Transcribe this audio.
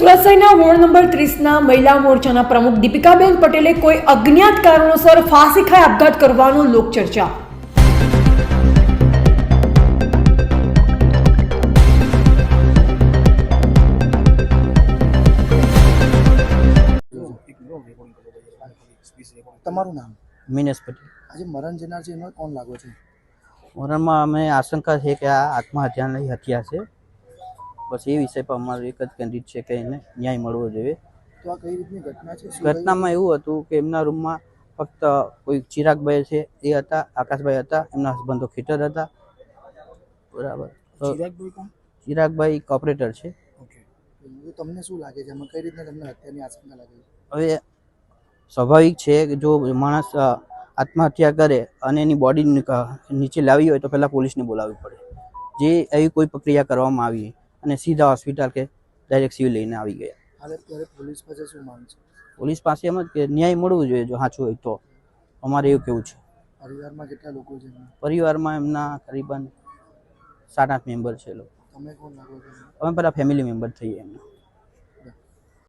સુરત શહેરના ward number ત્રીસના મહિલા મોરચાના પ્રમુખ દીપિકાબેન પટેલે કોઈ અજ્ઞાત કારણોસર ફાંસી ખાઈ આપઘાત કરવાનો લોકચર્ચા. તમારું નામ? મિનેશ પટેલ. આજે મરણ જનાર છે એનો કોણ લાગો છે? મરણમાં અમે આશંકા છે કે આ આત્મહત્યાની હત્યા છે. બસ એ વિષય પર અમારું એક જ કેન્દ્રિત છે કે એને ન્યાય મળવો જોઈએ. તો આ કઈ રીતની ઘટના છે? ઘટનામાં એવું હતું કે એમના રૂમમાં ફક્ત કોઈ ચિરાગભાઈ છે એ હતા આકાશભાઈ હતા એમના હસબન્ડો ખેટર હતા. બરાબર. ચિરાગભાઈ કોપરેટર છે. ઓકે. તમને શું લાગે છે? એમાં કઈ રીતના તમને હત્યાની આશંકા લાગે છે? હવે સ્વાભાવિક છે કે જો માણસ આત્મહત્યા કરે અને એની બોડી નીચે લાવી હોય તો પહેલાં પોલીસને બોલાવવી પડે. જે એવી કોઈ પ્રક્રિયા કરવામાં આવી અને સીધા હોસ્પિટલ કે ડાયરેક્ટ સિવિલ લઈને આવી ગયા. પોલીસ પાસે શું માંગ છે? પોલીસ પાસે એમ જ કે ન્યાય મળવું જોઈએ જો સાચું હોય તો. અમારે એવું કેવું છે. પરિવારમાં કેટલા લોકો છે? પરિવારમાં એમના કરીબન સાત આઠ મેમ્બર છે લોકો. અમે બધા ફેમિલી મેમ્બર થઈએ એમના.